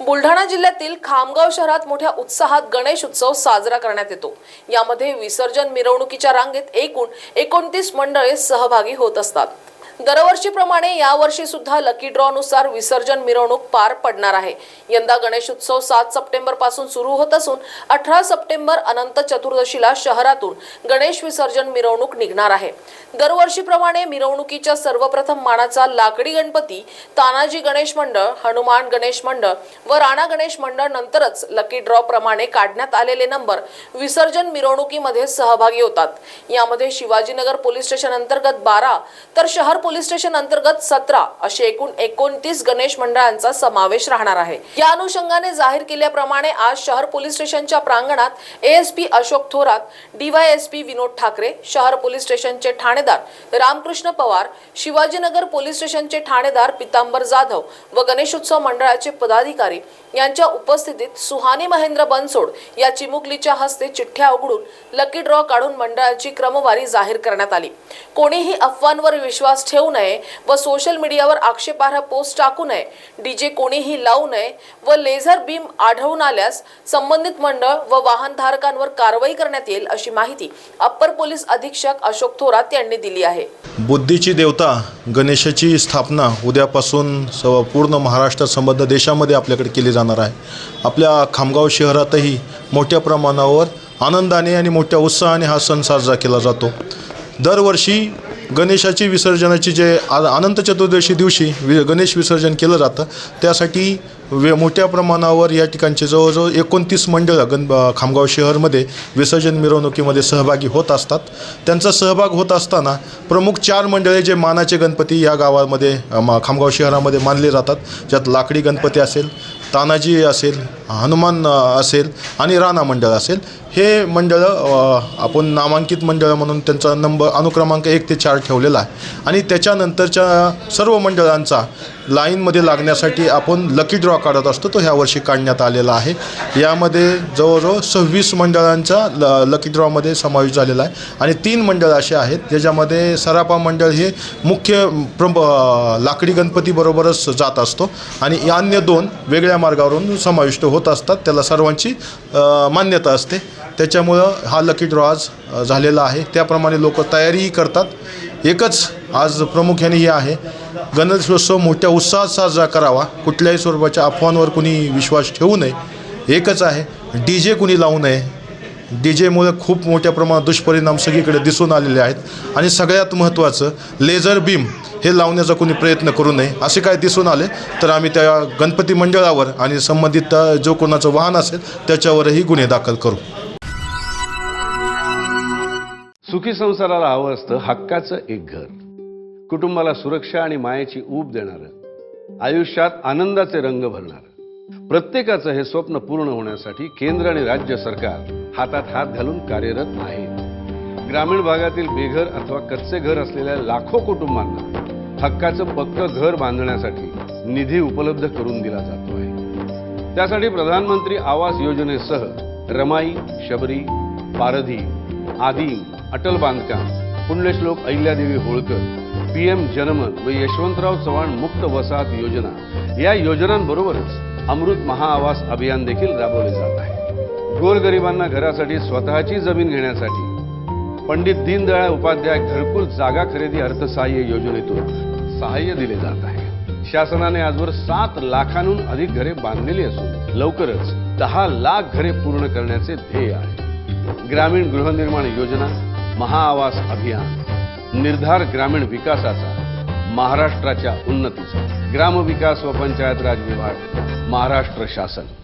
बुलढाणा जिल्ह्यातील खामगाव शहरात मोठ्या उत्साहात गणेश उत्सव साजरा करण्यात येतो. यामध्ये विसर्जन मिरवणुकीच्या रांगेत एकूण एकोणतीस मंडळे सहभागी होत असतात. दरवर्षीप्रमाणे यावर्षी सुद्धा लकी ड्रॉनुसार विसर्जन मिरवणूक पार पडणार आहे. यंदा गणेशोत्सव सात सप्टेंबरपासून सुरू होत असून अठरा सप्टेंबर अनंत चतुर्दशीला शहरातून गणेश विसर्जन मिरवणूक निघणार आहे. दरवर्षीप्रमाणे मिरवणुकीच्या सर्वप्रथम मानाचा लाकडी गणपती तानाजी गणेश मंडळ हनुमान गणेश मंडळ व राणा गणेश मंडळ नंतरच लकी ड्रॉ प्रमाणे काढण्यात आलेले नंबर विसर्जन मिरवणुकीमध्ये सहभागी होतात. यामध्ये शिवाजीनगर पोलीस स्टेशन अंतर्गत बारा तर शहर पोलीस स्टेशन अंतर्गत सतरा असे एकूण एकोणतीस गणेश मंडळांचा समावेश राहणार आहे. या अनुषंगाने जाहीर केल्याप्रमाणे आज शहर पोलीस स्टेशनच्या प्रांगणात एएसपी अशोक थोरात डीवायएसपी विनोद ठाकरे शहर पोलीस स्टेशनचे ठाणेदार रामकृष्ण पवार शिवाजीनगर पोलीस स्टेशनचे ठाणेदार पितांबर जाधव व गणेशोत्सव मंडळाचे पदाधिकारी यांच्या उपस्थितीत सुहानी महेंद्र बनसोड या चिमुकलीच्या हस्ते चिठ्ठ्या उघडून लकी ड्रॉ काढून मंडळाची क्रमवारी जाहीर करण्यात आली. कोणीही अफवांवर विश्वास ठेव नये व सोशल मीडियावर आक्षेपार्ह पोस्ट टाकू नये. डीजे कोणीही लावू नये व लेझर बीम आढळून आल्यास संबंधित मंडळ व वाहनधारकांवर कारवाई करण्यात येईल अशी माहिती अप्पर पोलीस अधीक्षक अशोक थोरात यांनी दिली आहे. बुद्धीची देवता गणेशाची स्थापना उद्यापासून स पूर्ण महाराष्ट्रासंबद्ध देशामध्ये आपल्याकडे केली जाणार आहे. आपल्या खामगाव शहरातही मोठ्या प्रमाणावर आनंदाने आणि मोठ्या उत्साहाने हा सण साजरा केला जातो. दरवर्षी गणेशाची विसर्जनाची जे आ अनंत चतुर्दशी दिवशी वि गणेश विसर्जन केलं जातं त्यासाठी वे मोठ्या प्रमाणावर या ठिकाणचे जवळजवळ एकोणतीस मंडळं गण खामगाव शहरमध्ये विसर्जन मिरवणुकीमध्ये सहभागी होत असतात. त्यांचा सहभाग होत असताना प्रमुख चार मंडळे जे मानाचे गणपती या गावामध्ये मा- खामगाव शहरामध्ये मानले जातात. ज्यात लाकडी गणपती असेल तानाजी असेल हनुमान असेल आणि राणा मंडळ असेल हे मंडळं आपण नामांकित मंडळं म्हणून त्यांचा नंबर अनुक्रमांक एक ते चार ठेवलेला आहे. आणि त्याच्यानंतरच्या सर्व मंडळांचा लाईनमध्ये लागण्यासाठी आपण लकी ड्रॉ काढत असतो तो ह्या वर्षी काढण्यात आलेला आहे. यामध्ये जवळजवळ सव्वीस मंडळांचा ल लकी ड्रॉमध्ये समावेश झालेला आहे. आणि तीन मंडळ असे आहेत ज्याच्यामध्ये सरापा मंडळ हे मुख्य प्रम लाकडी गणपतीबरोबरच जात असतो. आणि अन्य दोन वेगळ्या मार्गावरून समाविष्ट होत होत असतात त्याला सर्वांची मान्यता असते. त्याच्यामुळं हा लकी ड्रॉ आज झालेला आहे. त्याप्रमाणे लोक तयारीही करतात. एकच आज प्रामुख्याने हे आहे गणेशोत्सव मोठ्या उत्साहात साजरा करावा. कुठल्याही स्वरूपाच्या अफवांवर कुणी विश्वास ठेवू नये. एकच आहे डी जे कुणी लावू नये. डी जेमुळे खूप मोठ्या प्रमाणात दुष्परिणाम सगळीकडे दिसून आलेले आहेत. आणि सगळ्यात महत्त्वाचं लेझर बीम हे लावण्याचा कोणी प्रयत्न करू नये असे काय दिसून आले तर आम्ही त्या गणपती मंडळावर आणि संबंधित जो कोणाचं वाहन असेल त्याच्यावरही गुन्हे दाखल करू. सुखी संसाराला हवं असतं हक्काचं एक घर. कुटुंबाला सुरक्षा आणि मायेची ऊब देणारं. आयुष्यात आनंदाचे रंग भरणारं. प्रत्येकाचं हे स्वप्न पूर्ण होण्यासाठी केंद्र आणि राज्य सरकार हातात हात घालून कार्यरत आहे. ग्रामीण भागातील बेघर अथवा कच्चे घर असलेल्या लाखो कुटुंबांना हक्काचं पक्क घर बांधण्यासाठी निधी उपलब्ध करून दिला जातो आहे. त्यासाठी प्रधानमंत्री आवास योजनेसह रमाई शबरी पारधी आदिम अटल बांधकाम पुण्यश्लोक अहिल्यादेवी होळकर पी एम जनमन व यशवंतराव चव्हाण मुक्त वसाहत योजना या योजनांबरोबरच अमृत महाआवास अभियान देखील राबवले जात आहे. गोरगरिबांना घरासाठी स्वतःची जमीन घेण्यासाठी पंडित दीनदयाळ उपाध्याय घरकुल जागा खरेदी अर्थसहाय्य योजनेतून सहाय्य दिले जात आहे. शासनाने आजवर सात लाखांहून अधिक घरे बांधलेली असून लवकरच दहा लाख घरे पूर्ण करण्याचे ध्येय आहे. ग्रामीण गृहनिर्माण योजना महाआवास अभियान निर्धार ग्रामीण विकासाचा महाराष्ट्राच्या उन्नतीचा ग्रामविकास व पंचायत राज विभाग महाराष्ट्र शासन.